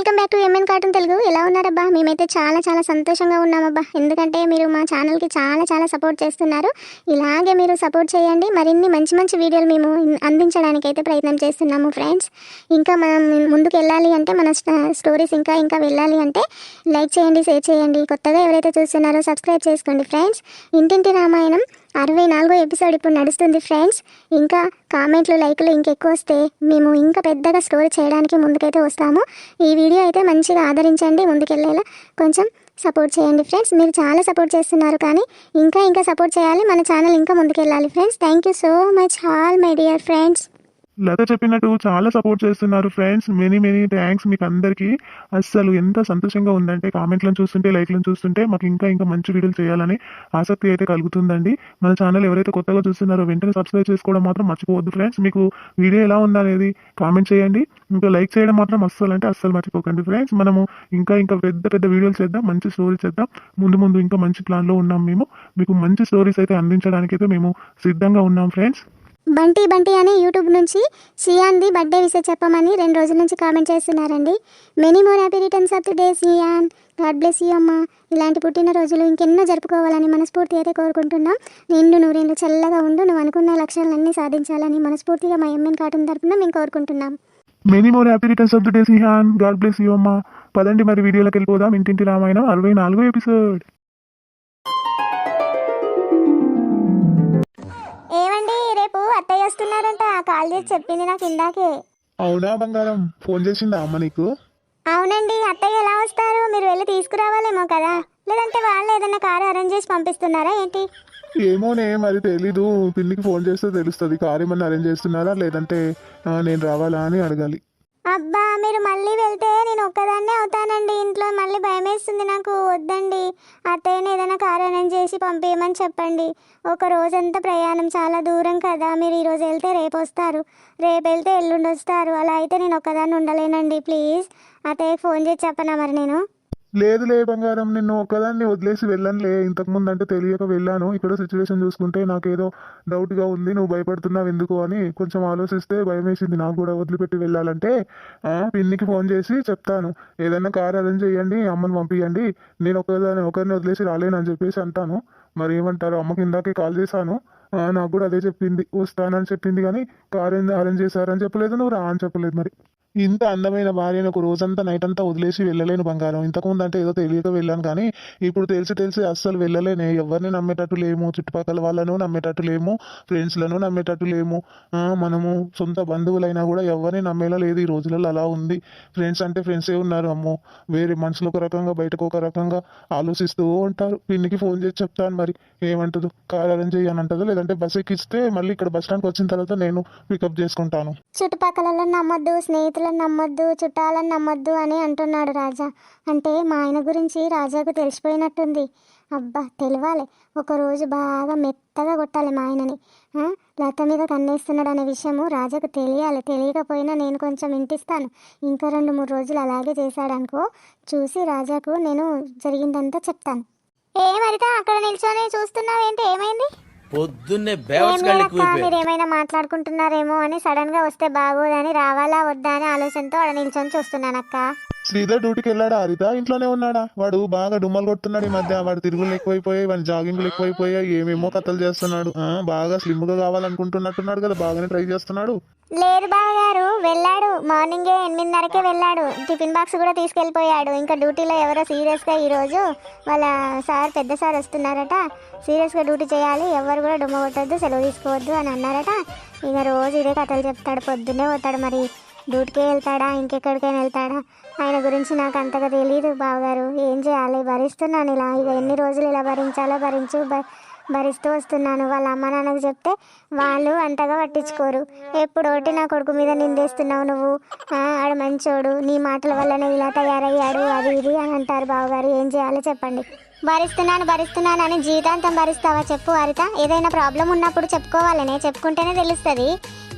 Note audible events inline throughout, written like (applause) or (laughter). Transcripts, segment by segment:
Welcome back to MN cartoon Telugu ఎలా ఉన్నారబ్బా? మేమైతే చాలా చాలా సంతోషంగా ఉన్నామబ్బా. ఎందుకంటే మీరు మా ఛానల్కి చాలా చాలా సపోర్ట్ చేస్తున్నారు. ఇలాగే మీరు సపోర్ట్ చేయండి. మరిన్ని మంచి మంచి వీడియోలు మేము అందించడానికి అయితే ప్రయత్నం చేస్తున్నాము ఫ్రెండ్స్ ఇంకా మనం ముందుకు వెళ్ళాలి అంటే మన స్ట- స్టోరీస్ ఇంకా ఇంకా వెళ్ళాలి అంటే లైక్ చేయండి షేర్ చేయండి. కొత్తగా ఎవరైతే చూస్తున్నారో సబ్స్క్రైబ్ చేసుకోండి ఫ్రెండ్స్ ఇంటింటి రామాయణం అరవై నాలుగో ఎపిసోడ్ ఇప్పుడు నడుస్తుంది ఫ్రెండ్స్. ఇంకా కామెంట్లు లైక్లు ఇంకెక్కువ వస్తే మేము ఇంకా పెద్దగా స్టోరీ చేయడానికి ముందుకైతే వస్తాము. ఈ వీడియో అయితే మంచిగా ఆదరించండి ముందుకెళ్ళేలా. కొంచెం సపోర్ట్ చేయండి ఫ్రెండ్స్. మీరు చాలా సపోర్ట్ చేస్తున్నారు కానీ ఇంకా ఇంకా సపోర్ట్ చేయాలి. మన ఛానల్ ఇంకా ముందుకెళ్ళాలి friends. Thank you so much all my dear friends. Latha చెప్పినట్టు చాలా సపోర్ట్ చేస్తున్నారు ఫ్రెండ్స్ మెనీ మెనీ థ్యాంక్స్ మీకు అందరికీ. అస్సలు ఎంత సంతోషంగా ఉందంటే కామెంట్లను చూస్తుంటే లైక్లను చూస్తుంటే మాకు ఇంకా ఇంకా మంచి వీడియోలు చేయాలని ఆసక్తి అయితే కలుగుతుందండి. మన ఛానల్ ఎవరైతే కొత్తగా చూస్తున్నారో వెంటనే సబ్స్క్రైబ్ చేసుకోవడం మాత్రం మర్చిపోవద్దు ఫ్రెండ్స్ మీకు వీడియో ఎలా ఉందనేది కామెంట్ చేయండి. ఇంకా లైక్ చేయడం మాత్రం అస్సలు అంటే అస్సలు మర్చిపోకండి ఫ్రెండ్స్ మనము ఇంకా ఇంకా పెద్ద పెద్ద వీడియోలు చేద్దాం మంచి స్టోరీస్ చేద్దాం. ముందు ముందు ఇంకా మంచి ప్లాన్లో ఉన్నాం మేము. మీకు మంచి స్టోరీస్ అయితే అందించడానికి అయితే మేము సిద్ధంగా ఉన్నాం ఫ్రెండ్స్ బంటి బంటి అని యూట్యూబ్ నుంచి సియాన్ది బర్త్డే విషయం చెప్పమని రెండు రోజుల నుంచి కామెంట్ చేస్తున్నారండి. Many more happy returns of the day Siyan god bless you అమ్మ. ఇలాంటి పుట్టినరోజులు ఇంకెన్నో జరుపుకోవాలని మనస్ఫూర్తి అయితే కోరుకుంటున్నాం. నిండు నూరేళ్ళు చల్లగా ఉండు నువ్వు అనుకున్న లక్ష్యాలన్నీ సాధించాలని మనస్ఫూర్తిగా మా ఎమ్మెన్ కాటన్ తరపున మేము కోరుకుంటున్నాం. Many more happy returns of the day Sihan god bless you అమ్మ. పదండి మరి వీడియోలోకి వెళ్ళిపోదాం. ఇంటింటి రామాయణం అరవై నాలుగో ఎపిసోడ్ వస్తున్నారంట కాల్ చేసి చెప్పింది నాకు ఇందాకే. అవునా బంగారం? ఫోన్ చేసిందా అమ్మ నీకు? అవునండి. అత్తయ్య ఎలా వస్తారు? మీరు వెళ్ళి తీసుకురావాలేమో కదా. లేదంటే వాళ్ళు ఏదైనా కారు అరేంజ్ చేసి పంపిస్తున్నారా ఏంటి? ఏమోనే మరి తెలీదు. పిన్నికి ఫోన్ చేస్తే తెలుస్తుంది. కార్ ఏమన్నా అరేంజ్ చేస్తున్నారా? లేదంటే నేను రావాలా అని అడగాలి. అబ్బా మీరు మళ్ళీ వెళ్తే నేను ఒక్కదాన్నే అవుతానండి. ఇంట్లో మళ్ళీ భయం వేస్తుంది నాకు. వద్దండి. అత్తయ్యని ఏదైనా కారణం చేసి పంపించమని చెప్పండి. ఒక రోజంతా ప్రయాణం చాలా దూరం కదా. మీరు ఈరోజు వెళ్తే రేపు వస్తారు. రేపు వెళ్తే ఎల్లుండి వస్తారు. అలా అయితే నేను ఒక్కదాన్ని ఉండలేనండి. ప్లీజ్. అత్తయ్యకి ఫోన్ చేసి చెప్పనా మరి నేను? లేదు లే బంగారం నిన్ను ఒక్కదాన్ని వదిలేసి వెళ్ళనులే. ఇంతకుముందు అంటే తెలియక వెళ్ళాను. ఇక్కడ సిచ్యువేషన్ చూసుకుంటే నాకేదో డౌట్గా ఉంది. నువ్వు భయపడుతున్నావు ఎందుకు అని కొంచెం ఆలోచిస్తే భయం వేసింది నాకు కూడా వదిలిపెట్టి వెళ్ళాలంటే పిన్నికి ఫోన్ చేసి చెప్తాను. ఏదైనా కార్ అరేంజ్ చేయండి అమ్మని పంపించండి నేను ఒకదాన్ని ఒకరిని వదిలేసి రాలేనని చెప్పేసి అంటాను. మరి ఏమంటారు? అమ్మకి ఇందాకే కాల్ చేశాను. నాకు కూడా అదే చెప్పింది. వస్తానని చెప్పింది కానీ కార్ అరేంజ్ చేశారని చెప్పలేదు నువ్వు రా అని చెప్పలేదు మరి. ఇంత అందమైన భార్యను ఒక రోజంతా నైట్ అంతా వదిలేసి వెళ్ళలేను బంగారం. ఇంతకుముందు అంటే ఏదో తెలియక వెళ్ళాను కానీ ఇప్పుడు తెలిసి తెలిసి అస్సలు వెళ్ళలేనే. ఎవరిని నమ్మేటట్టు లేము? చుట్టుపక్కల వాళ్ళను నమ్మేటట్టు లేము? ఫ్రెండ్స్లను నమ్మేటట్టు లేము? మనము సొంత బంధువులైనా కూడా ఎవరిని నమ్మేలా లేదు. ఈ రోజులలో అలా ఉంది. ఫ్రెండ్స్ అంటే ఫ్రెండ్సే ఉన్నారు. అమ్మో వేరే మనుషులు ఒక రకంగా బయటకు ఒక రకంగా ఆలోచిస్తూ ఉంటారు. పిన్నికి ఫోన్ చేసి చెప్తాను మరి. ఏమంటుందో? కార్ అరేంజ్ చేయని అంటుందో లేదంటే బస్ ఎక్కిస్తే మళ్ళీ ఇక్కడ బస్ స్టాండ్కి వచ్చిన తర్వాత నేను పికప్ చేసుకుంటాను. చుట్టుపక్కల స్నేహితులు స్నేహితులను నమ్మొద్దు చుట్టాలను నమ్మొద్దు అని అంటున్నాడు రాజా. అంటే మా ఆయన గురించి రాజాకు తెలిసిపోయినట్టుంది. అబ్బా తెలియాలి ఒకరోజు బాగా మెత్తగా కొట్టాలి మా ఆయనని. లత మీద కన్నేస్తున్నాడు అనే విషయము రాజాకు తెలియాలి. తెలియకపోయినా నేను కొంచెం ఇంటిస్తాను. ఇంకా రెండు మూడు రోజులు అలాగే చేశాడనుకో చూసి రాజాకు నేను జరిగిందంతా చెప్తాను. ఏ మరిత అక్కడ నిల్చొని చూస్తున్నావేంటి? ఏమైంది? పొద్దున్నే ఏమైనా మాట్లాడుకుంటున్నారేమో అని సడన్గా వస్తే బాగోదని రావాలా వద్దా అని ఆలోచనతో ఆడ నిల్చొని చూస్తున్నానక్క. శ్రీధర్ డ్యూటీకి వెళ్ళాడా? హరిత ఇంట్లోనే ఉన్నాడా? వాడు బాగా డుమ్మలు కొడుతున్నాడు ఈ మధ్య. వాడు తిరుగులు ఎక్కువైపోయాయి వాడి జాగింగ్లు ఎక్కువైపోయాయి ఏమేమో కథలు చేస్తున్నాడు. ఆ, బాగా స్లిమ్గా కావాలనుకుంటున్నట్టున్నాడు కదా బాగానే ట్రై చేస్తున్నాడు. లేదు బావ గారు వెళ్ళాడు మార్నింగే ఎనిమిదిన్నరకే వెళ్ళాడు. టిఫిన్ బాక్స్ కూడా తీసుకెళ్ళిపోయాడు. ఇంకా డ్యూటీలో ఎవరో సీరియస్గా ఈరోజు వాళ్ళ సార్ పెద్ద సార్ వస్తున్నారట. సీరియస్గా డ్యూటీ చేయాలి. ఎవరు కూడా డుమ్మ కొట్టద్దు సెలవు తీసుకోవద్దు అని అన్నారట. ఇక రోజు ఇదే కథలు చెప్తాడు. పొద్దున్నే పోతాడు మరి. డ్యూటీకే వెళ్తాడా? ఇంకెక్కడికైనా వెళ్తాడా? ఆయన గురించి నాకు అంతగా తెలియదు బావగారు. ఏం చేయాలి? భరిస్తున్నాను ఇలా. ఇక ఎన్ని రోజులు ఇలా భరించాలో భరించు భ- భరిస్తూ వస్తున్నాను. వాళ్ళ అమ్మ నాన్నకు చెప్తే వాళ్ళు అంతగా పట్టించుకోరు. ఎప్పుడోటి నా కొడుకు మీద నిందేస్తున్నావు నువ్వు? ఆడ మంచోడు. నీ మాటల వల్లనే ఇలా తయారయ్యాడు. అది ఇది అని అంటారు బావగారు. ఏం చేయాలో చెప్పండి. భరిస్తున్నాను భరిస్తున్నాను అని జీవితాంతం భరిస్తావా చెప్పు హరిత ఏదైనా ప్రాబ్లం ఉన్నప్పుడు చెప్పుకోవాలనే చెప్పుకుంటేనే తెలుస్తుంది.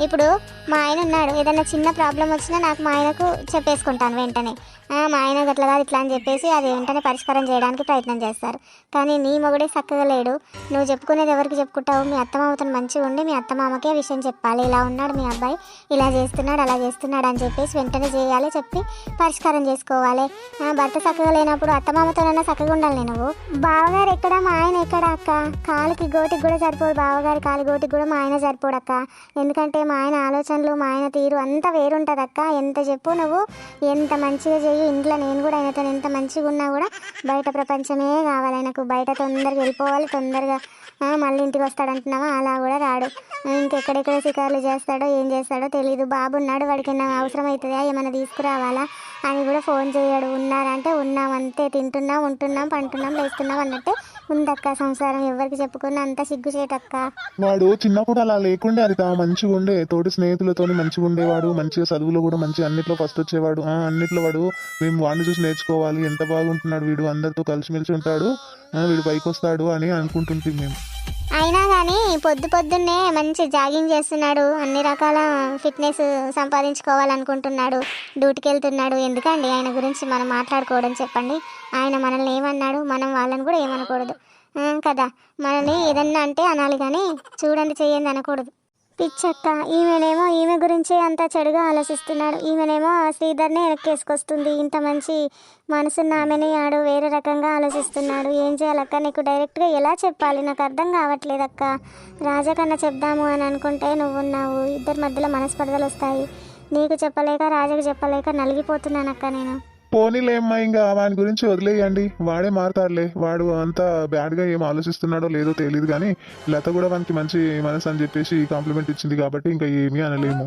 ఇప్పుడు మా ఆయన ఉన్నాడు. ఏదైనా చిన్న ప్రాబ్లం వచ్చినా నాకు మా ఆయనకు చెప్పేసుకుంటాను వెంటనే. మా ఆయన గట్ల కాదు ఇట్లా అని చెప్పేసి అది వెంటనే పరిష్కారం చేయడానికి ప్రయత్నం చేస్తారు. కానీ నీ మొగుడే చక్కగా లేడు. నువ్వు చెప్పుకునేది ఎవరికి చెప్పుకుంటావు? మీ అత్తమామతో మంచిగా ఉండి మీ అత్తమామకే విషయం చెప్పాలి. ఇలా ఉన్నాడు మీ అబ్బాయి. ఇలా చేస్తున్నాడు అలా చేస్తున్నాడు అని చెప్పేసి వెంటనే చేయాలి చెప్పి పరిష్కారం చేసుకోవాలి. భర్త చక్కగా లేనప్పుడు అత్తమామతోనైనా చక్కగా ఉండాలి నువ్వు. బావగారు ఎక్కడ? మా ఆయన ఎక్కడ అక్క? కాలుకి గోటికి కూడా సరిపోదు బావగారి కాలు గోటికి కూడా మా ఆయన సరిపోడు అక్క. ఎందుకంటే మా ఆయన ఆలోచనలు మా ఆయన తీరు అంతా వేరుంటుంది అక్క ఎంత చెప్పు నువ్వు? ఎంత మంచిగా చెయ్యి? ఇంట్లో నేను కూడా ఆయనతో ఎంత మంచిగా ఉన్నా కూడా బయట ప్రపంచమే కావాలి. ఆయనకు బయట తొందరగా వెళ్ళిపోవాలి తొందరగా మళ్ళీ ఇంటికి వస్తాడంటున్నావా? అలా కూడా రాడు. ఇంకెక్కడెక్కడ శికారులు చేస్తాడో ఏం చేస్తాడో తెలియదు బాబు ఉన్నాడు వాడికి ఏమైనా అవసరం అవుతుందా ఏమైనా తీసుకురావాలా? అని కూడా ఫోన్ చేయడు. ఉన్నారంటే ఉన్నాం అంతే. తింటున్నాం ఉంటున్నాం పంటున్నాం లేస్తున్నాం అన్నట్టే ఉందక్క సంసారం ఎవరికి చెప్పుకున్నా అంత సిగ్గుచేటక్క వాడు చిన్నప్పుడు అలా లేకుండే అది మంచిగా ఉండే తోటి స్నేహితులతో మంచిగా ఉండేవాడు మంచిగా చదువులో కూడా మంచిగా అన్నిట్లో ఫస్ట్ వచ్చేవాడు. ఆ, అన్నిట్లో వాడు మేము వాడిని చూసి నేర్చుకోవాలి ఎంత బాగుంటున్నాడు వీడు అందరితో కలిసిమెలిసి ఉంటాడు ఆ, వీడు పైకి వస్తాడు అని అనుకుంటుంటాం మేము. అయినా కానీ పొద్దు పొద్దున్నే మంచి జాగింగ్ చేస్తున్నాడు. అన్ని రకాల ఫిట్నెస్ సంపాదించుకోవాలనుకుంటున్నాడు. డ్యూటీకి వెళ్తున్నాడు ఎందుకండి? ఆయన గురించి మనం మాట్లాడుకోవడం చెప్పండి. ఆయన మనల్ని ఏమన్నాడు? మనం వాళ్ళని కూడా ఏమనకూడదు. కదా? మనల్ని ఏదన్నా అంటే అనాలి కానీ చూడండి చేయండి అనకూడదు. పిచ్చక్క. ఈమెనేమో ఈమె గురించే అంత చెడుగా ఆలోచిస్తున్నాడు. ఈమెనేమో శ్రీధర్నే వెనక్కేసుకొస్తుంది. ఇంత మంచి మనసున్న ఆమెని ఆడు వేరే రకంగా ఆలోచిస్తున్నాడు. ఏం చేయాలక్క? నీకు డైరెక్ట్గా ఎలా చెప్పాలి? నాకు అర్థం కావట్లేదక్క. రాజా కన్నా చెప్దాము అని అనుకుంటే నువ్వు ఉన్నావు ఇద్దరి మధ్యలో మనస్పర్ధలు వస్తాయి నీకు చెప్పలేక రాజాకు చెప్పలేక నలిగిపోతున్నానక్క నేను. పోనీలేమ్మా ఇంకా వాని గురించి వదిలేయండి. వాడే మారుతాడులే. వాడు అంత బ్యాడ్గా ఏం ఆలోచిస్తున్నాడో లేదో తెలియదు కానీ లత కూడా వానికి మంచి మనసు అని చెప్పేసి కాంప్లిమెంట్ ఇచ్చింది కాబట్టి ఇంకా ఏమీ అనలేము.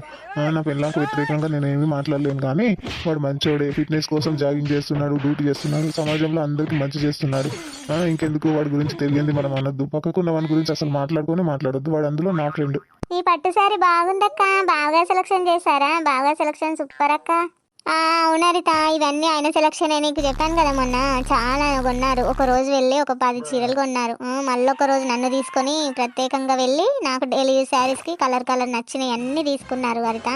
నా పిల్లలకు వ్యతిరేకంగా నేను ఏమీ మాట్లాడలేను కానీ వాడు మంచోడే. ఫిట్నెస్ కోసం జాగింగ్ చేస్తున్నాడు డ్యూటీ చేస్తున్నాడు సమాజంలో అందరికీ మంచి చేస్తున్నాడు. ఇంకెందుకు వాడి గురించి తెలియంది మనం అనొద్దు. పక్కకున్న వాని గురించి అసలు మాట్లాడుకొని మాట్లాడొద్దు. వాడు అందులో నా ఫ్రెండ్. ఈ పట్టు సారీ బాగుందక్క. బాగా సెలక్షన్ చేశారా? బాగా సెలక్షన్ సూపర్ అక్క అవునరిత ఇవన్నీ ఆయన సెలక్షన్ నీకు చెప్పాను కదా మొన్న. చాలా కొన్నారు. ఒక రోజు వెళ్ళి ఒక పది చీరలు కొన్నారు. మళ్ళీ ఒక రోజు నన్ను తీసుకొని ప్రత్యేకంగా వెళ్ళి నాకు డైలీ శారీస్కి కలర్ కలర్ నచ్చినవి అన్నీ తీసుకున్నారు హరిత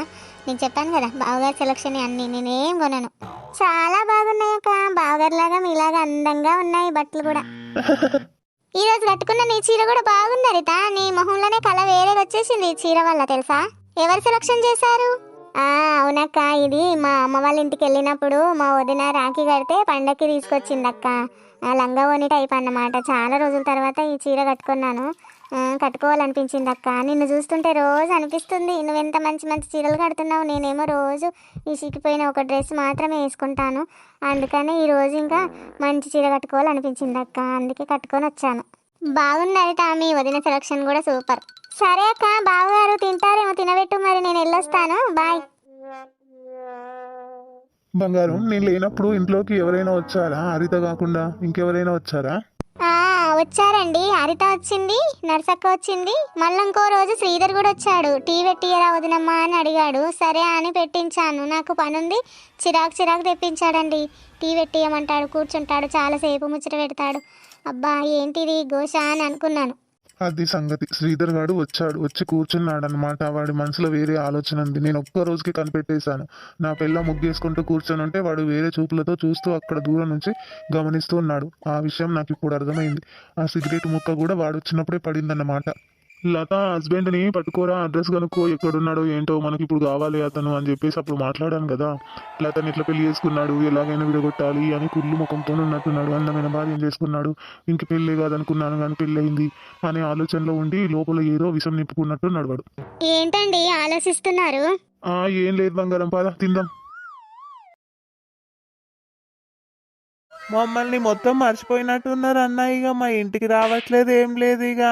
నేను చెప్పాను కదా బావగారి సెలక్షన్ అన్నీ. నేనేం కొనను. చాలా బాగున్నాయి అక్క. బావగారి లాగా మీలాగా అందంగా ఉన్నాయి బట్టలు కూడా. ఈ రోజు కట్టుకున్న నీ చీర కూడా బాగుంది హరిత నీ మొహంలోనే కళ వేరే వచ్చేసింది ఈ చీర వల్ల తెలుసా? ఎవరు సెలక్షన్ చేశారు? అవునక్క. ఇది మా అమ్మ వాళ్ళ ఇంటికి వెళ్ళినప్పుడు మా వదిన రాఖీ కడితే పండక్కి తీసుకొచ్చిందక్క. ఆ లంగా టైప్ అన్నమాట. చాలా రోజుల తర్వాత ఈ చీర కట్టుకున్నాను. కట్టుకోవాలనిపించింది అక్క నిన్ను చూస్తుంటే రోజు అనిపిస్తుంది. నువ్వెంత మంచి మంచి చీరలు కడుతున్నావు. నేనేమో రోజు ఈ ఒక డ్రెస్ మాత్రమే వేసుకుంటాను. అందుకని ఈరోజు ఇంకా మంచి చీర కట్టుకోవాలనిపించింది అక్క అందుకే కట్టుకొని వచ్చాను. బాగుంది టామీ వదిన సెలక్షన్ కూడా సూపర్. సరే అక్క బావగారు తింటారేమో తినబెట్టు మరి నేను వెళ్ళొస్తాను బాయ్. బంగారం నేను లేనప్పుడు ఇంట్లోకి ఎవరైనా వచ్చారా? హరిత కాకుండా ఇంకెవరైనా వచ్చారా? ఆ, వచ్చారండి. హరిత వచ్చింది నర్సక్క వచ్చింది. మళ్ళీ ఇంకో రోజు శ్రీధర్ కూడా వచ్చాడు. టీ పెట్టియరా వదినమ్మా అని అడిగాడు. సరే అని పెట్టించాను. నాకు పనుంది. చిరాకు చిరాకు తెప్పించాడండి. టీ పెట్టియమంటాడు కూర్చుంటాడు చాలాసేపు ముచ్చట పెడతాడు. అబ్బా ఏంటిది? గోష అని అనుకున్నాను. అది సంగతి. శ్రీధర్ గాడు వచ్చాడు. వచ్చి కూర్చున్నాడు అనమాట వాడి మనసులో వేరే ఆలోచన ఉంది. నేను ఒక్క రోజుకి కనిపెట్టేశాను. నా పిల్ల ముగ్గేసుకుంటూ కూర్చొని ఉంటే వాడు వేరే చూపులతో చూస్తూ అక్కడ దూరం నుంచి గమనిస్తూ ఉన్నాడు. ఆ విషయం నాకు ఇప్పుడు అర్థమైంది. ఆ సిగరెట్ ముక్క కూడా వాడు వచ్చినప్పుడే పడిందన్నమాట. లత హస్బెండ్ని పట్టుకోరా అడ్రస్ కనుక్కో ఎక్కడున్నాడో ఏంటో మనకి ఇప్పుడు కావాలి అతను అని చెప్పేసి అప్పుడు మాట్లాడాను కదా. లతని ఇట్లా పెళ్ళి చేసుకున్నాడు ఎలాగైనా విడగొట్టాలి అని కుళ్ళు ముఖంతో ఉన్నట్టున్నాడు అందమైన భార్యం చేసుకున్నాడు. ఇంక పెళ్ళే కాదనుకున్నాను కానీ పెళ్ళయింది అనే ఆలోచనలో ఉండి లోపల ఏదో విషం నింపుకున్నట్టు నడవాడు. ఏంటండి ఆలోచిస్తున్నారు? ఆ ఏం లేదు బంగారం పద తిందాం. మమ్మల్ని మొత్తం మర్చిపోయినట్టున్నారు అన్న. ఇక మా ఇంటికి రావట్లేదు ఏం లేదు. ఇక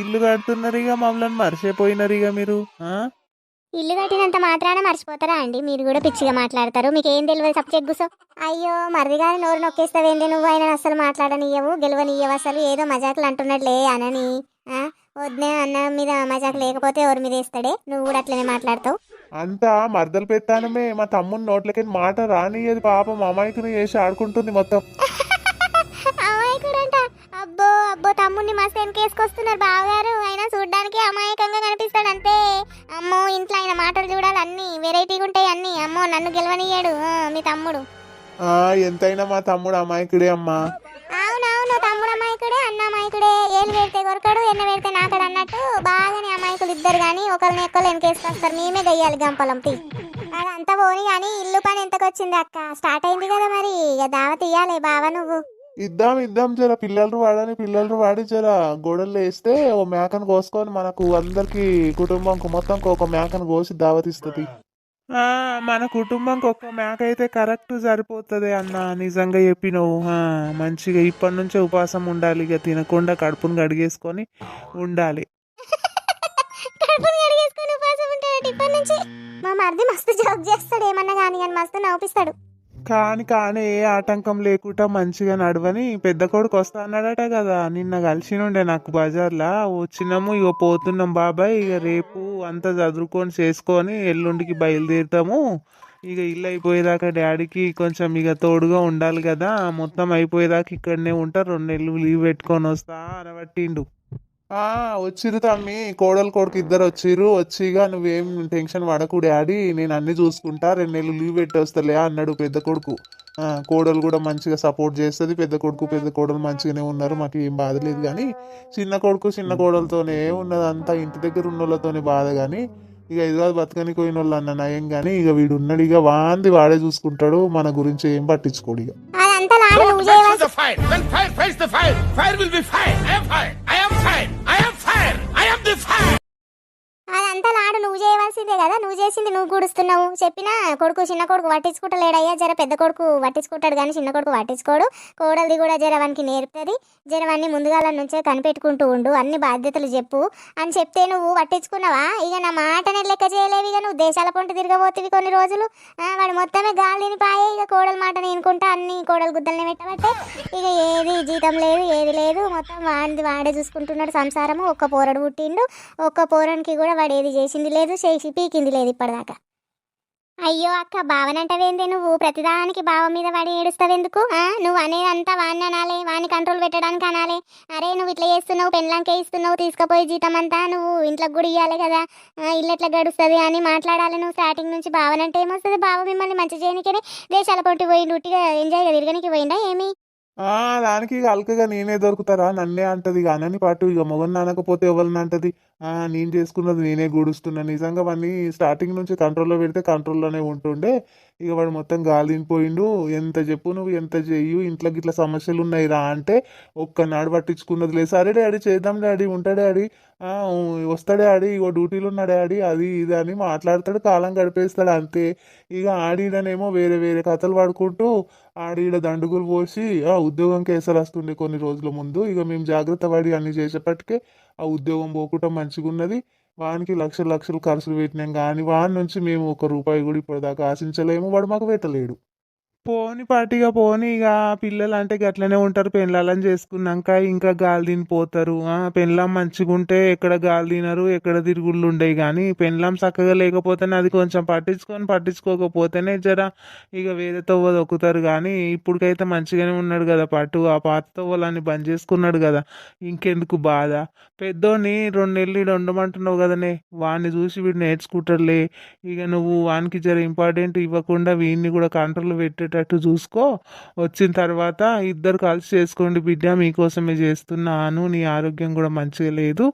ఇల్లు కడుతున్నారు. ఇక మమ్మల్ని మర్చిపోయినారు ఇక మీరు ఇల్లు కట్టినంత మాత్రాన మర్చిపోతారా అండి? మీరు కూడా పిచ్చిగా మాట్లాడతారు. మీకు ఏం తెలియదు సబ్జెక్ట్ గుసో? అయ్యో మరిది గారి నోరు నొక్కేస్తావేంటి నువ్వు ఆయన అసలు మాట్లాడనియ్యవు గెలవనియ్యవు అసలు ఏదో మజాకులు అంటున్నట్లే అనని వద్దే అన్న మీద మజాకు లేకపోతే ఎవరి మీద వేస్తాడే? నువ్వు కూడా అట్లనే మాట్లాడతావు. అంతా మర్దలు పెట్టానమే. మా తమ్ముని నోట్లకి మాట రానియదు పాపం. అమాయకుని చేసి ఆడుకుంటుంది మొత్తం. అమాయకుడంట? అబ్బో అబ్బో తమ్ముడిని మస్తు వెనకేసుకొస్తున్నారు బావగారు. అయినా చూడ్డానికి అమాయకంగా కనిపిస్తాడు అంతే. అమ్మో ఇంట్లో ఆయన మాటలు చూడాలి అన్ని. వెరైటీగా ఉంటాయి అన్ని. అమ్మో నన్ను గెలవనియ్యాడు మీ తమ్ముడు. ఎంతైనా మా తమ్ముడు అమాయకుడే అమ్మా. అమాయకుడే ఏం ఏళ్ళు పెడితే కొరకడు ఎన్న పెడితే నాకడు అన్నట్టు బాగానే అమాయకులు ఇద్దరు కానీ ఒకరిని ఎక్కువ వెనకేసుకొస్తారు మేమే గయ్యాలి గంపలం తీ. అదంతా పోని కానీ ఇల్లు పని ఎంతకొచ్చింది అక్క? స్టార్ట్ అయింది కదా మరి. ఇక దావత్ ఇయ్యాలి బావ నువ్వు. ఇద్దాం ఇద్దాం జర. పిల్లలు వాడని పిల్లలు వాడి జర గోడలు వేస్తే ఓ మేకను కోసుకొని మనకు అందరికి కుటుంబంకు మొత్తం ఒక మేకను కోసి దావతిస్తుంది మన కుటుంబంకి ఒక్క మేక అయితే కరెక్ట్ సరిపోతుంది అన్న. నిజంగా చెప్పినవు. మంచిగా ఇప్పటి నుంచే ఉపవాసం ఉండాలి. ఇక తినకుండా కడుపును కడిగేసుకొని ఉండాలి. మా మరిది మస్తు జోక్ చేస్తాడు. ఏమన్నా కానీ కానీ మస్తు నవ్విస్తాడు కాని కానీ ఏ ఆటంకం లేకుండా మంచిగా నడవని పెద్ద కొడుకు వస్తా అన్నాడట కదా. నిన్న కలిసినుండే నాకు బజార్లో. వచ్చినాము ఇక పోతున్నాం బాబాయ్ ఇక రేపు అంతా చదువుకొని చేసుకొని ఎల్లుండికి బయలుదేరుతాము. ఇక ఇల్లు అయిపోయేదాకా డాడీకి కొంచెం ఇక తోడుగా ఉండాలి కదా. మొత్తం అయిపోయేదాకా ఇక్కడనే ఉంటా. రెండు నెలలు లీవ్ పెట్టుకొని వస్తా అనబట్టిండు. వచ్చిరు తమ్మి. కోడలు కొడుకు ఇద్దరు వచ్చిర్రు. వచ్చిగా నువ్వేం టెన్షన్ పడకు డాడీ. నేను అన్ని చూసుకుంటా. రెండు నెలలు లీవ్ పెట్టి వస్తలే అన్నాడు పెద్ద కొడుకు. ఆ, కోడలు కూడా మంచిగా సపోర్ట్ చేస్తుంది. పెద్ద కొడుకు పెద్ద కోడలు మంచిగానే ఉన్నారు. మాకు ఏం బాధ లేదు కానీ చిన్న కొడుకు చిన్న కోడలతోనే ఉన్నది అంతా. ఇంటి దగ్గర ఉన్న వాళ్ళతోనే బాధ కానీ ఇక హైదరాబాద్ బతకని పోయిన వాళ్ళు అన్న నయం కానీ ఇక వీడు ఉన్నాడు. ఇక వాంది వాడే చూసుకుంటాడు. మన గురించి ఏం పట్టించుకోడు ఇక. అదంతా అదంతా లాడు నువ్వు చేయవలసిందే కదా. నువ్వు చేసింది నువ్వు కూడుస్తున్నావు చెప్పినా కొడుకు చిన్న కొడుకు పట్టించుకుంటలేడయ్యా. జర పెద్ద కొడుకు పట్టించుకుంటాడు కానీ చిన్న కొడుకు పట్టించుకోడు. కోడలిది కూడా జర వానికి నేర్పుతుంది. జర వాన్ని ముందుగాల నుంచే కనిపెట్టుకుంటూ ఉండు. అన్ని బాధ్యతలు చెప్పు. అని చెప్తే నువ్వు పట్టించుకున్నావా? ఇక నా మాటనే లెక్క చేయలేవు. ఇక నువ్వు దేశాల పొంట తిరగబోతుంది కొన్ని రోజులు. వాడు మొత్తమే గాలిని పాయే ఇక కోడల మాట నేనుకుంటా. అన్ని కోడలు గుద్దల్ని పెట్టబట్టే ఇక ఏది జీతం లేదు ఏది లేదు. మొత్తం వాడిది వాడే చూసుకుంటున్నాడు సంసారము. ఒక్క పోరడు పుట్టిండు. ఒక్క పోరానికి కూడా వాడు ఏది చేసింది లేదు చేసి పీకింది లేదు ఇప్పటిదాకా. అయ్యో అక్క భావనంటవేందే నువ్వు? ప్రతిదానికి భావం మీద వాడి ఏడుస్తావెందుకు? నువ్వు అనేదంతా వాడిని అనాలి వాడిని కంట్రోల్ పెట్టడానికి అనాలి. అరే నువ్వు ఇట్లా చేస్తున్నావు పెళ్ళంకే ఇస్తున్నావు తీసుకుపోయి జీతం అంతా నువ్వు ఇంట్లోకి కూడా ఇవ్వాలి కదా. ఇల్లు ఎట్లా గడుస్తుంది అని మాట్లాడాలి నువ్వు స్టార్టింగ్ నుంచి. భావనంటే ఏమొస్తుంది? బావ మిమ్మల్ని మంచి చేయనికనే దేశాల పొట్టి పోయిండు ఉట్టిగా ఎంజాయ్గా తిరగనికి పోయిందా ఏమి? దానికి అల్కగా నేనే దొరుకుతారా? నన్నే అంటది ఇక అనని పాటు ఇక మొగన్ అనకపోతే ఎవరిని అంటది? నేను చేసుకున్నది నేనే గూడుస్తున్నా. నిజంగా వాడిని స్టార్టింగ్ నుంచి కంట్రోల్లో పెడితే కంట్రోల్లోనే ఉంటుండే. ఇక వాడు మొత్తం గాలిని పోయిండు ఎంత చెప్పు నువ్వు ఎంత చెయ్యు ఇంట్లో ఇట్లా సమస్యలు ఉన్నాయి రా అంటే ఒక్కనాడు పట్టించుకున్నది లేదు. సరే డాడీ చేద్దాం డాడీ ఉంటా డాడీ. ఆ, వస్తాడు డాడీ ఇగో డ్యూటీలో ఉన్నా డాడీ అది ఇది అని మాట్లాడతాడు. కాలం గడిపేస్తాడు అంతే. ఇక ఆడిడనేమో వేరే వేరే కథలు పడుకుంటూ ఆడీడ దండుగులు పోసి ఉద్యోగం కేసలు వస్తుండే కొన్ని రోజుల ముందు. ఇక మేము జాగ్రత్త పడి అన్ని చేసేపటికే ఆ ఉద్యోగం పోకుండా మంచిగా ఉన్నది. వానికి లక్షలు లక్షలు ఖర్చులు పెట్టినాం కానీ వాడి నుంచి మేము ఒక రూపాయి కూడా ఇప్పటిదాకా ఆశించలేము. వాడు మాకు పెట్టలేడు పోని పాటిగా పోని ఇక పిల్లలు అంటే గట్లనే ఉంటారు. పెళ్ళాలని చేసుకున్నాక ఇంకా గాలి తినిపోతారు. పెళ్ళం మంచిగా ఉంటే ఎక్కడ గాలి తినరు ఎక్కడ తిరుగుళ్ళు ఉండేవి కానీ పెళ్ళం చక్కగా లేకపోతేనే అది కొంచెం పట్టించుకొని పట్టించుకోకపోతేనే జర ఇక వేరే తవ్వ దొక్కుతారు కానీ ఇప్పటికైతే మంచిగానే ఉన్నాడు కదా పట్టు ఆ పాత తవ్వలన్నీ బంద్ చేసుకున్నాడు కదా. ఇంకెందుకు బాధ? పెద్దోని రెండు నెలలు ఈడ ఉండమంటున్నావు కదనే. వాడిని చూసి వీడు నేర్చుకుంటారులే ఇక నువ్వు వానికి జర ఇంపార్టెంట్ ఇవ్వకుండా వీడిని కూడా కంట్రోల్ పెట్టేటట్టు చూసుకో. వచ్చిన తర్వాత ఇద్దరు కలిసి చేసుకోండి బిడ్డ మీకోసమే చేస్తున్నాను నీ ఆరోగ్యం కూడా మంచిగా లేదు.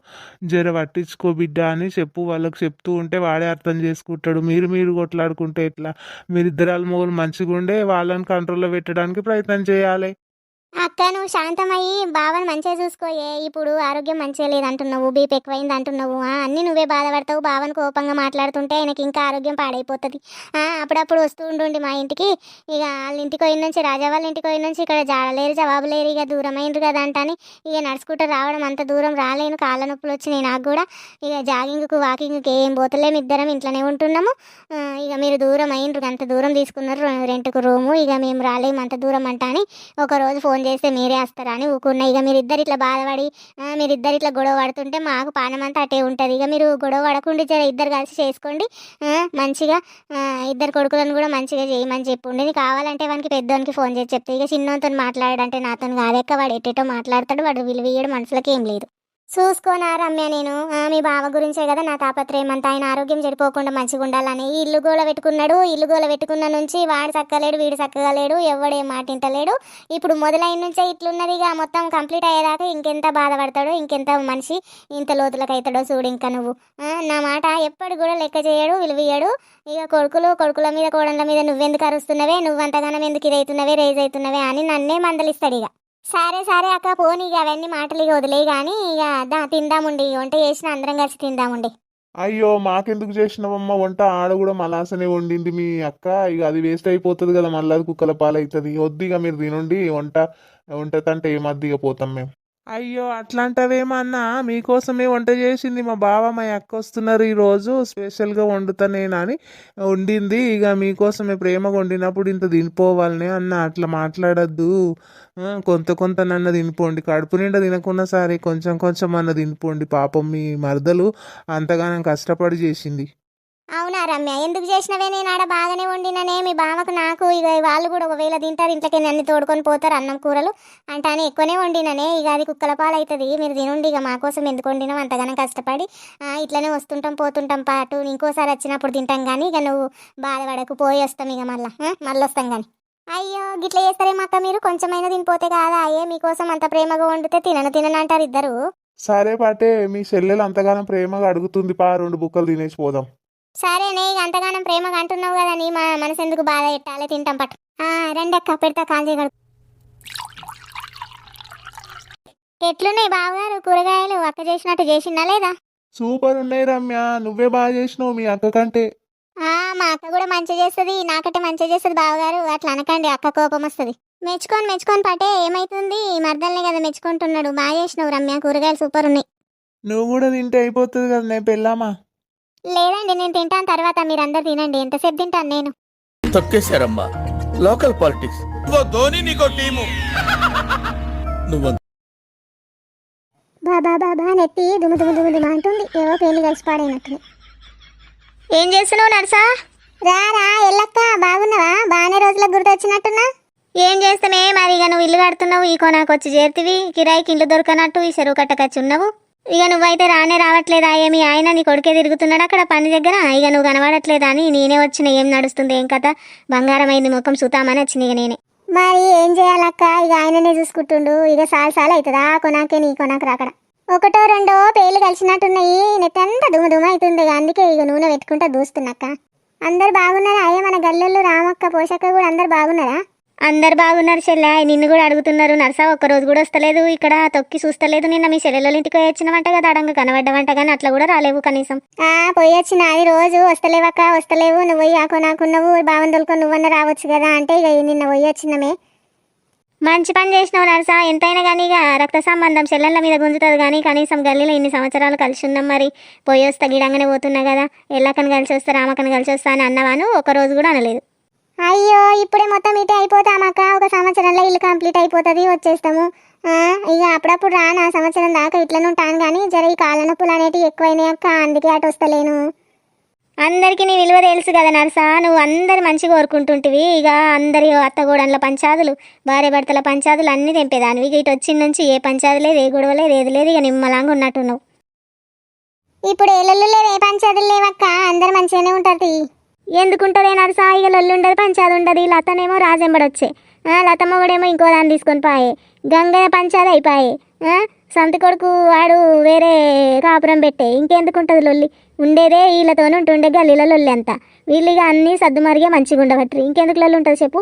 జర పట్టించుకో బిడ్డ అని చెప్పు వాళ్ళకి చెప్తూ ఉంటే వాడే అర్థం చేసుకుంటాడు. మీరు మీరు కొట్లాడుకుంటే ఎట్లా? మీరిద్దరు మొగలు మంచిగా ఉండే వాళ్ళని కంట్రోల్లో పెట్టడానికి ప్రయత్నం చేయాలి. అక్క నువ్వు శాంతమయ్యి బావని మంచిగా చూసుకోయే. ఇప్పుడు ఆరోగ్యం మంచిగా లేదంటున్నావు బీపీ ఎక్కువైంది అంటున్నావు. అన్నీ నువ్వే బాధపడతావు. బావని కోపంగా మాట్లాడుతుంటే ఆయనకి ఇంకా ఆరోగ్యం పాడైపోతుంది. అప్పుడప్పుడు వస్తూ ఉండుండి మా ఇంటికి. ఇక వాళ్ళ ఇంటికి పోయిన నుంచి రాజా వాళ్ళ ఇంటికి పోయిన నుంచి ఇక్కడ జాడలేరు జవాబు లేరు. ఇక దూరమైంది కదా అంటని ఇక నడుచుకుంటూ రావడం అంత దూరం రాలేను. కాళ్ళ నొప్పులు వచ్చినాయి నాకు కూడా. ఇక జాగింగ్కు వాకింగ్కి ఏం పోతలేము. ఇద్దరం ఇంట్లోనే ఉంటున్నాము. ఇక మీరు దూరం అయిండ్రు అంత దూరం తీసుకున్నారు. రెంట్కు రూము. ఇక మేము రాలేము అంత దూరం అంటని ఒకరోజు ఒక రోజు ఫోన్ చేసి చేస్తే మీరే వస్తారా అని ఊకున్నా. ఇక మీరిద్దరు ఇట్లా బాధపడి మీరిద్దరు ఇట్లా గొడవ పడుతుంటే మాకు పానమంతా అటే ఉంటుంది. ఇక మీరు గొడవ పడకుండా జర ఇద్దరు కలిసి చేసుకోండి. మంచిగా ఇద్దరు కొడుకులను కూడా మంచిగా చేయమని చెప్పుండి ఇది కావాలంటే వానికి పెద్దోనికి ఫోన్ చేసి చెప్తే. ఇక చిన్నోతో మాట్లాడంటే నాతో కాదెక్క వాడు ఎట్టేటో మాట్లాడతాడు. వాడు విలువీయడు మనసులకి ఏం లేదు. చూసుకోనా రమ్య నేను? మీ బావ గురించే కదా నా తాపత్రయం అంతా. ఆయన ఆరోగ్యం చెడిపోకుండా మంచిగా ఉండాలని. ఈ ఇల్లు గోల పెట్టుకున్నాడు. ఇల్లు గోల పెట్టుకున్న నుంచి వాడు చక్కలేడు వీడు చక్కగా లేడు మాట మాటింటలేడు. ఇప్పుడు మొదలైన నుంచే ఇట్లున్నది. ఇక మొత్తం కంప్లీట్ అయ్యేదాకా ఇంకెంత బాధపడతాడో ఇంకెంత మనిషి ఇంత లోతులకు అవుతాడో చూడు ఇంకా నువ్వు. నా మాట ఎప్పటి కూడా లెక్క చేయడు విలువయ్యాడు. ఇక కొడుకులు కొడుకుల మీద కోడళ్ళ మీద నువ్వెందుకు అరుస్తున్నవే? నువ్వంతగానం ఎందుకు ఇదవుతున్నవే రేజ్ అవుతున్నవే అని నన్నే మందలిస్తాడు ఇక. సరే సరే అక్క పోనీ ఇక అవన్నీ మాటలు ఇక వదిలే కానీ ఇక దా తిందాముండి. వంట చేసిన అందరం కలిసి తిందాముండి. అయ్యో మాకెందుకు చేసినావమ్మ? వంట ఆడ కూడా మలాసనే వండింది మీ అక్క. ఇక అది వేస్ట్ అయిపోతుంది కదా మళ్ళీ అది కుక్కల పాలవుతుంది వద్దు ఇక మీరు తినుండి వంట వంటకంటే ఏమద్దు ఇక పోతాం మేము. అయ్యో అట్లాంటవేమన్నా మీకోసమే వంట చేసింది మా బావ మా అక్క వస్తున్నారు ఈరోజు. స్పెషల్గా వండుతానేనా అని వండింది. ఇక మీకోసమే ప్రేమగా వండినప్పుడు ఇంత తినిపోవాలనే అన్న అట్లా మాట్లాడద్దు. కొంత కొంత నన్న తినిపోండి. కడుపు నిండా తినకున్నా సరే కొంచెం కొంచెం అన్న తినిపోండి. పాపం మీ మరదలు అంతగానం కష్టపడి చేసింది. అవునా రమ్య? ఎందుకు చేసినవే? నేను ఆడ బాగానే వండిననే. మీ బావకు నాకు ఇక వాళ్ళు కూడా ఒకవేళ తింటారు ఇంట్లోకి అన్ని తోడుకొని పోతారు అన్నం కూరలు అంటానే ఎక్కువనే వండిననే. ఇక అది కుక్కల పాలు అవుతుంది మీరు తినండి ఇక మా కోసం ఎందుకు వండినాం అంతగానో కష్టపడి ఇట్లనే వస్తుంటాం పోతుంటాం పాటు. ఇంకోసారి వచ్చినప్పుడు తింటాం కానీ ఇక నువ్వు బాధపడకు. పోయి వస్తాం ఇక మళ్ళా. మళ్ళీ వస్తాం కానీ అయ్యో గిట్ల చేస్తారేమో అక్క మీరు? కొంచెమైనా తినిపోతే కాదా? అయ్యే మీకోసం అంత ప్రేమగా వండితే తినను తినను అంటారు ఇద్దరు. సరే పాటే మీ చెల్లెలు అంతగానం ప్రేమగా అడుగుతుంది. పా రెండు బుక్కలు తినేసి పోదాం. సరేనే ఇక అంతగానం ప్రేమగా అంటున్నావు కదా నీ మా మనసు ఎందుకు బాధ పెట్టాలి? తింటాం పట్టు. ఆ, రండి అక్క పెడతా కాల్ చేయగలరు. ఎట్లున్నాయి బావగారు? కూరగాయలు అక్క చేసినట్టు చేసిందా లేదా? సూపర్ ఉన్నాయి రమ్య నువ్వే బాగా చేసినావు మీ అక్క కంటే. ఆ, మా అక్క కూడా మంచిగా చేస్తుంది నాకంటే మంచిగా చేస్తుంది బావగారు అట్లా అనకండి అక్క కోపం వస్తుంది. మెచ్చుకొని మెచ్చుకొని పటే ఏమైతుంది? మర్దల్ని కదా మెచ్చుకుంటున్నాడు బాగా చేసినావు రమ్య కూరగాయలు సూపర్ ఉన్నాయి. నువ్వు కూడా తింటే అయిపోతుంది కదా నేను పెళ్ళామా? లేదండి నేను తింటాను తర్వాత మీరందరు తినండి. ఎంతసేపు తింటాను నేను? తొక్కేశారమ్మా. Local politics. ఓ ధోని నీకో టీము. నువ్వు బాబా బాబా నెత్తి దుమ్ము దుమ్ము దుమ్ము దుమ్ము అంటుంది. ఏవో కలిసి పాడైనట్టు ఏం చేస్తున్నావు నర్సా? రా రా ఎల్లక్క. బాగున్నావా? బాగానే రోజులకు గుర్తొచ్చినట్టున్నా? ఏం చేస్తామే? మరి ఇక నువ్వు ఇల్లు కడుతున్నావు. ఈ కొనాకు వచ్చి చేరుతివి. కిరాయికి ఇల్లు దొరకనట్టు ఈ చెరువు కట్టకచ్చి ఉన్నావు. ఇక నువ్వైతే రానే రావట్లేదా ఏమి? ఆయన నీ కొడుకే తిరుగుతున్నాడు అక్కడ పని దగ్గర. ఇక నువ్వు కనబడట్లేదా అని నేనే వచ్చిన. ఏం నడుస్తుంది? ఏం కథ? బంగారం అయింది ముఖం సుతామని వచ్చిన ఇక నేనే. మరి ఏం చేయాలక్క? ఇక ఆయననే చూసుకుంటుండు. ఇక సాల్ సాల్ అవుతుందా? కొనాకే నీ కొనాక రాకడ. ఒకటో రెండో పేర్లు కలిసినట్టున్నాయి. నెత్తంతా దుమ దుమ అవుతుంది అందుకే ఇక నూనె పెట్టుకుంటా దూస్తున్నక్క అందరు బాగున్నారా? అయ్యే మన గల్లెళ్ళు రామక్క పోషక్క కూడా అందరు బాగున్నారా? అందరు బాగున్నారు చెల్లె. నిన్ను కూడా అడుగుతున్నారు. నర్సా ఒక్క రోజు కూడా వస్తలేదు. ఇక్కడ తొక్కి చూస్తలేదు. నిన్న మీ చెల్లెల ఇంటికి వచ్చినవంట కదా అడంగా కనబడ్డవంట కానీ అట్లా కూడా రాలేవు కనీసం. ఆ పోయి వచ్చిన అది రోజు వస్తలేవక్క వస్తలేవు. నువ్వు పోయి ఆకు నాకున్నావు బావని దొలుకొని నువ్వన్న రావచ్చు కదా అంటే ఇక నిన్న పోయి వచ్చినమే. మంచి పని చేసినావు నరసా. ఎంతైనా కానీ ఇక రక్త సంబంధం చెల్లెళ్ళ మీద గుంజుతుంది కానీ కనీసం గల్లీలో ఇన్ని సంవత్సరాలు కలిసి ఉన్నాం మరి. పోయి వస్తా గిడంగానే పోతున్నా కదా. ఎల్లకని కలిసి వస్తా రామకని కలిసి వస్తా అని అన్నవాను ఒక రోజు కూడా అనలేదు. అయ్యో ఇప్పుడే మొత్తం ఇటే అయిపోతామక్క ఒక సంవత్సరంలో ఇల్లు కంప్లీట్ అయిపోతుంది వచ్చేస్తాము. ఇక అప్పుడప్పుడు రానా? సంవత్సరం దాకా ఇట్లనే ఉంటాను కానీ జర ఈ కాళ్ళ నొప్పులు అనేటివి ఎక్కువైనాయి అక్క అందుకే అటు వస్తలేను. అందరికీ నీ విలువ తెలుసు కదా నర్సా నువ్వు అందరు మంచిగా కోరుకుంటుంటివి. ఇక అందరి అత్తగోడన్ల పంచాదులు భార్య భర్తల పంచాదులు అన్నీ తెంపేదానివి. ఇక ఇటు వచ్చిన నుంచి ఏ పంచాదు లేదు ఏ గొడవ లేదు ఏది లేదు ఇక నిమ్మలాగా ఉన్నట్టున్నావు. ఇప్పుడు ఏళ్ళు లేవు ఏ పంచాదులు లేవక్క? అందరు మంచిగానే ఉంటారు ఎందుకుంటదే నర్సా ఇక లొల్లు ఉండదు పంచాది ఉండదు. లతనేమో రాజెంబడొచ్చే. లతమ్మ కూడా ఇంకో దాన్ని తీసుకొని పాయే. గంగయ్య పంచాది అయిపోయే. సంత కొడుకు వాడు వేరే కాపురం పెట్టే. ఇంకెందుకుంటుంది లొల్లి? ఉండేదే వీళ్ళతోనే ఉంటుండే గల్లీల లొల్లి అంతా. వీళ్ళు ఇక అన్నీ సర్దుమరిగే మంచిగా ఉండబట్టి ఇంకెందుకు లొల్లి ఉంటుంది చెప్పు?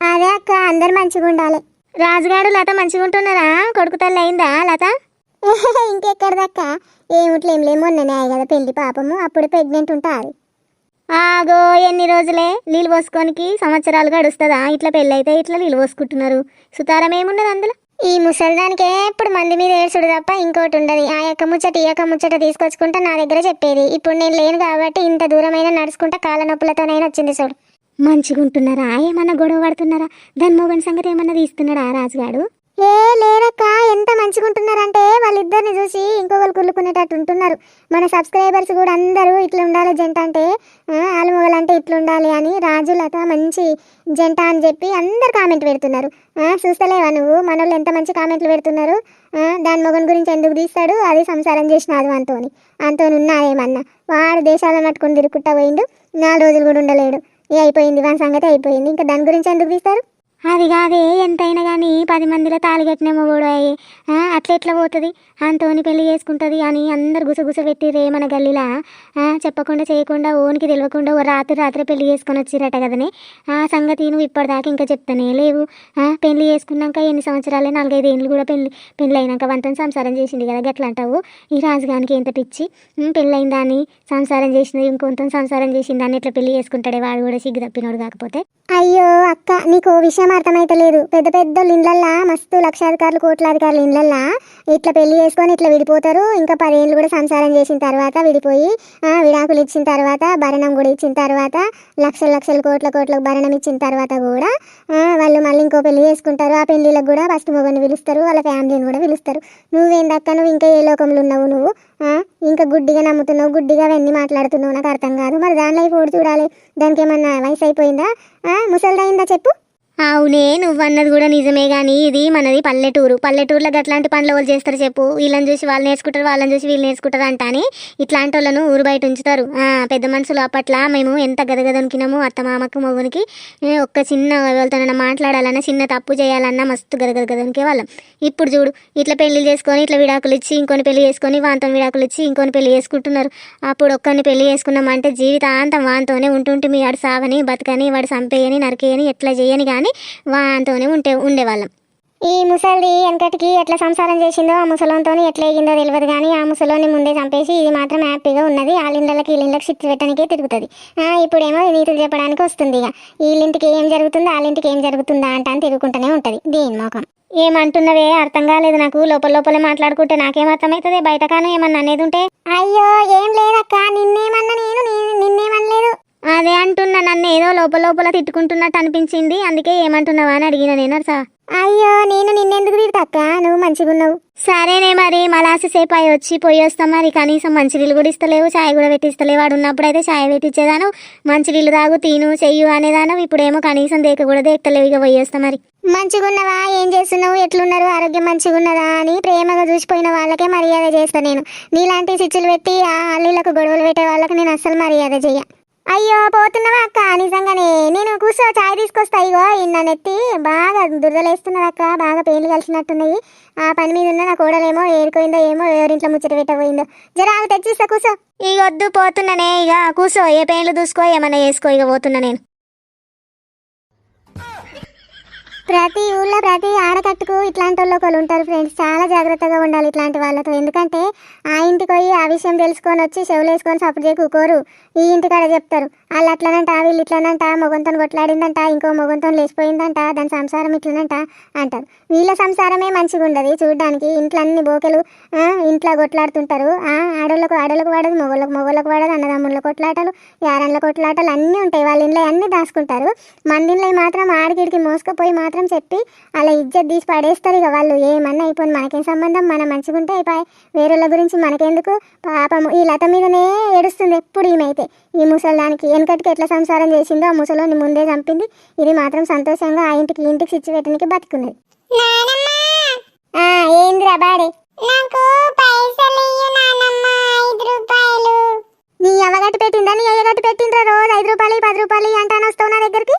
అదే అక్క అందరు మంచిగా ఉండాలి రాజుగాడు లత మంచిగా ఉంటున్నారా కొడుకు తల్లి అయిందా లత? (laughs) ఇంకెక్కడదక్క? ఏమిట్లేం లేమో మొన్ననే కదా పెళ్ళి పాపము. అప్పుడు ప్రెగ్నెంట్ ఉంటారు ఆగో ఎన్ని రోజులే? నీళ్ళు పోసుకోనికి సంవత్సరాలు గడుస్తుందా ఇట్లా పెళ్ళైతే ఇట్లా నీళ్ళు పోసుకుంటున్నారు. సుతారం ఏమున్నది అందులో? ఈ ముసలిదానికి ఎప్పుడు మంది మీద ఏడ్చుడు తప్ప ఇంకోటి ఉండదు. ఆ యొక్క ముచ్చట ఈ యొక్క ముచ్చట తీసుకొచ్చుకుంటా నా దగ్గర చెప్పేది. ఇప్పుడు నేను లేను కాబట్టి ఇంత దూరమైనా నడుచుకుంటా కాళ్ళ నొప్పులతోనైనా వచ్చింది చూడు. మంచిగా ఉంటున్నారా ఏమన్నా గొడవ పడుతున్నారా? దాని మొగని సంగతి ఏమన్నా తీస్తున్నాడా రాజుగాడు? ఏ లేరక్క ఎంత మంచిగా ఉంటున్నారంటే వాళ్ళిద్దరిని చూసి ఇంకొకరు కుళ్ళుకునేటట్టు ఉంటున్నారు. మన సబ్స్క్రైబర్స్ కూడా అందరూ ఇట్లా ఉండాలి జంట అంటే వాళ్ళు ఆలు మొగలంటే ఇట్లా ఉండాలి అని రాజులత మంచి జంట అని చెప్పి అందరు కామెంట్ పెడుతున్నారు. చూస్తలేవా నువ్వు? మనోళ్ళు ఎంత మంచి కామెంట్లు పెడుతున్నారు? దాని మొగన్ గురించి ఎందుకు తీస్తాడు? అది సంసారం చేసినాదు అంతోని. అంతోని ఉన్నాయేమన్నా? వాడు దేశాలను పట్టుకుని తిరుగుకుంటా పోయిండు నాలుగు రోజులు కూడా ఉండలేడు. ఏ అయిపోయింది వాని సంగతి అయిపోయింది. ఇంకా దాని గురించి ఎందుకు తీస్తారు? అది కాదే ఎంతైనా కానీ పది మందిలో తాళి కట్టినేమో కూడా అట్లా ఎట్లా పోతుంది? అంతోని పెళ్ళి చేసుకుంటుంది అని అందరు గుసగుస పెట్టిరే మన గల్లీలా చెప్పకుండా చేయకుండా ఓనికి తెలియకుండా ఓ రాత్రి రాత్రి పెళ్ళి చేసుకొని వచ్చిరట కదనే. ఆ సంగతి నువ్వు ఇప్పటిదాకా ఇంకా చెప్తానే లేవు. పెళ్ళి చేసుకున్నాక ఎన్ని సంవత్సరాలే నాలుగైదు ఏళ్ళు కూడా పెళ్ళి పెళ్ళి అయినాక వంతని సంసారం చేసింది కదా గట్లా అంటావు ఈ రాజుగానికి ఎంత పిచ్చి? ఉం, పెళ్ళైన సంసారం చేసింది ఇంకొంత సంసారం చేసింది అని ఎట్లా పెళ్ళి చేసుకుంటాడే? వాడు కూడా సిగ్గు తప్పినోడు కాకపోతే. అయ్యో అక్క నీకు విషయం అర్థమైతలేదు. పెద్ద పెద్ద ఇండ్లల్లా మస్తు లక్షాధికారులు కోట్లాధికారులు ఇండ్లల్లా ఇట్లా పెళ్ళి చేసుకొని ఇట్లా విడిపోతారు. ఇంకా పదేళ్ళు కూడా సంసారం చేసిన తర్వాత విడిపోయి ఆ, విడాకులు ఇచ్చిన తర్వాత భరణం కూడా ఇచ్చిన తర్వాత లక్షల లక్షల కోట్ల కోట్ల భరణం ఇచ్చిన తర్వాత కూడా వాళ్ళు మళ్ళీ ఇంకో పెళ్ళి చేసుకుంటారు. ఆ పెళ్ళిలకు కూడా ఫస్ట్ మొగని పిలుస్తారు. వాళ్ళ ఫ్యామిలీని కూడా పిలుస్తారు. నువ్వేందక్క నువ్వు ఇంకా ఏ లోకంలో ఉన్నావు నువ్వు? ఇంకా గుడ్డిగా నమ్ముతున్నావు? గుడ్డిగా అవన్నీ మాట్లాడుతున్నావు? నాకు అర్థం కాదు. మరి దానిలో ఇప్పుడు చూడాలి? దానికి ఏమన్నా వయసు అయిపోయిందా? ఆ, ముసలిదైందా చెప్పు. అవునే నువ్వన్నది కూడా నిజమే కానీ ఇది మనది పల్లెటూరు. పల్లెటూరులో అట్లాంటి పనులు వాళ్ళు చేస్తారు చెప్పు? వీళ్ళని చూసి వాళ్ళు నేర్చుకుంటారు వాళ్ళని చూసి వీళ్ళు నేర్చుకుంటారు అంట అని ఇట్లాంటి వాళ్ళను ఊరు బయట ఉంచుతారు. పెద్ద మనుషులు అప్పట్ల మేము ఎంత గదగదనుకున్నాము అత్త మామకు మొగునికి ఒక్క చిన్న వాళ్ళతోనైనా మాట్లాడాలన్నా చిన్న తప్పు చేయాలన్నా మస్తు గదగదగదనికే వాళ్ళం. ఇప్పుడు చూడు ఇట్లా పెళ్ళి చేసుకొని ఇట్లా విడాకులు ఇచ్చి ఇంకొని పెళ్ళి చేసుకొని వాంతో విడాకులు ఇచ్చి ఇంకొని పెళ్ళి చేసుకుంటున్నారు. అప్పుడు ఒక్కరిని పెళ్ళి చేసుకున్నామంటే జీవితాంతం వాంతోనే ఉంటుంటే మీ వాడు సావని బతకని వాడు చంపేయని నరికేయని ఎట్లా చేయని కానీ వాంతోనే ఉంటే ఉండేవాళ్ళం. ఈ ముసలిది వెనకటికి ఎట్లా సంసారం చేసిందో ఆ ముసలంతో ఎట్లా ఎగిందో తెలియదు కానీ ఆ ముసలోని ముందే చంపేసి ఇది మాత్రం హ్యాపీగా ఉన్నది. వాళ్ళింళ్ళకి వీళ్ళకి షిఫ్ట్ పెట్టడానికే తిరుగుతుంది. ఇప్పుడేమో నీతులు చెప్పడానికి వస్తుంది ఇక. వీళ్ళింటికి ఏం జరుగుతుందో వాళ్ళింటికి ఏం జరుగుతుందా అంట అని తిరుగుకుంటూనే ఉంటుంది. దీని మొఖం ఏమంటున్నవే? అర్థం కాలేదు నాకు. లోపల లోపల మాట్లాడుకుంటే నాకేం అర్థమవుతుంది బయట కాను ఏమన్నా అనేది ఉంటే అయ్యో ఏం లేదక్క. నిన్నేమన్నా నేను నిన్నే నిన్నేమనలేదు అదే అంటున్నా నన్ను ఏదో లోపల లోపల తిట్టుకుంటున్నట్టు అనిపించింది. అందుకే ఏమంటున్నావా అని అడిగిన నేను సా అయ్యో నేను నిన్నెందుకు తిడతక్క? నువ్వు మంచిగా ఉన్నావు సరేనే మరి మలాసి సేపు అయి వచ్చి పోయి వస్తాం మరి. కనీసం మంచినీళ్ళు కూడా ఇస్తలేవు చాయ్ కూడా పెట్టిస్తలేవు. వాడు ఉన్నప్పుడు అయితే చాయ్ పెట్టించేదాను మంచినీళ్ళు తాగు తిను చెయ్యు అనేదాను. ఇప్పుడేమో కనీసం దేక కూడా దేకలేవు ఇక పోయి వస్తాం మరి. మంచిగా ఉన్నవా ఏం చేస్తున్నావు? ఎట్లున్నారు? ఆరోగ్యం మంచిగా ఉన్నదా అని ప్రేమగా చూసిపోయిన వాళ్ళకే మర్యాద చేస్తా నేను. నీలాంటి సిచ్చులు పెట్టి ఆ అల్లులకు గొడవలు పెట్టే వాళ్ళకి నేను అస్సలు మర్యాద చెయ్య. అయ్యో పోతున్నావా అక్క? నిజంగానే. నేను కూర్చో చాయ్ తీసుకొస్తా. ఇగో నిన్న నెత్తి బాగా దురదలేస్తున్నది అక్క. బాగా పెయిన్లు కలిసినట్టున్నాయి. ఆ పని మీద ఉన్న నా కోడలేమో ఏడుకోయిందో ఏమో ఎవరింట్లో ముచ్చట పెట్టబోయిందో. జర తెచ్చిస్తా కూర్చో. ఇక వద్దు పోతున్నానే ఇక కూర్చో ఏ పెయిన్లు చూసుకో ఏమన్నా చేసుకో ఇక పోతున్నా నేను. ప్రతి ఊళ్ళో ప్రతి ఆడకట్టుకు ఇట్లాంటి వాళ్ళు ఒకళ్ళు ఉంటారు ఫ్రెండ్స్. చాలా జాగ్రత్తగా ఉండాలి ఇట్లాంటి వాళ్ళతో. ఎందుకంటే ఆ ఇంటికి పోయి ఆ విషయం తెలుసుకొని వచ్చి చెవులు వేసుకొని సపోర్ట్ చేయకూకోరు ఈ ఇంటికాడ చెప్తారు. వాళ్ళు అట్లనంట వీళ్ళు ఇట్లనంట మొగంతో కొట్లాడిందంట ఇంకో మొగంతో లేచిపోయిందంట దాని సంసారం ఇట్లనంట అంటారు. వీళ్ళ సంసారమే మంచిగా ఉండదు చూడడానికి. ఇంట్లో అన్ని బోకెలు ఆ, ఇంట్లో కొట్లాడుతుంటారు. ఆ, ఆడోళ్ళకు ఆడోళ్ళకు పడదు మొగోళ్ళకు మొగోళ్ళకు పడదు అన్నదమ్ముళ్ళ కొట్లాటలు యారన్ల కొట్లాటలు అన్నీ ఉంటాయి. వాళ్ళ ఇంట్లో అన్నీ దాచుకుంటారు. మందిలో మాత్రం ఆడికిడికి మోసుకుపోయి మాత్రం చెప్పి అలా ఇజ్జత్ తీసి పడేస్తారు. ఇక వాళ్ళు ఏమన్నా అయిపోయింది మనకేం సంబంధం? మనం మంచిగుంటే అయిపోయి వేరేళ్ళ గురించి మనకెందుకు? పాపం ఈ లత మీదనే ఏడుస్తుంది ఎప్పుడు ఈమె ఈ ముసలానికి వెనకటికి ఎట్లా సంసారం చేసిందో ఆ ముసలోని ముందే చంపింది. ఇది మాత్రం సంతోషంగా ఆ ఇంటికి ఇంటికి సిచ్చి పెట్టడానికి బతుకున్నది. ఆ, ఏందిరా బాడే? నాకు పైసలు నానమ్మ ఐదు రూపాయలు. నీ అవగట్టు పెట్టిందా? నీ అయ్యగట్టు పెట్టిండ్రా రోజు? ఐదు రూపాయలు పది రూపాయలు అంటాను వస్తావు నా దగ్గరికి?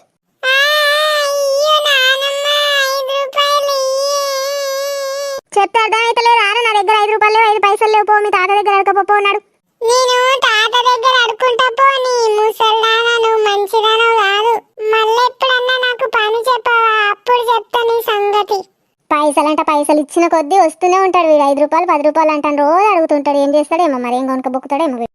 చెప్తే అర్థమైతే లేదు. ఆరా నా దగ్గర ఐదు రూపాయలు ఐదు పైసలు లేవు. పో మీ తాత దగ్గర అన్నాడు. నేను తాత దగ్గర అడుకుంటా పో నీ ముసల్దానా నువ్వు మంచిదానో కాదు. మళ్ళీ ఎప్పుడన్నా నాకు పని చెప్పవా? అప్పుడు చెప్తా నీ సంగతి. పైసలంట పైసలు ఇచ్చిన కొద్దీ వస్తూనే ఉంటాడు వీడు. ఐదు రూపాయలు పది రూపాయలు అంటాను. రోజు అడుగుతుంటాడు ఏం చేస్తాడేమో మరి ఏం కొనుక బొక్కుతాడేమో వీడు.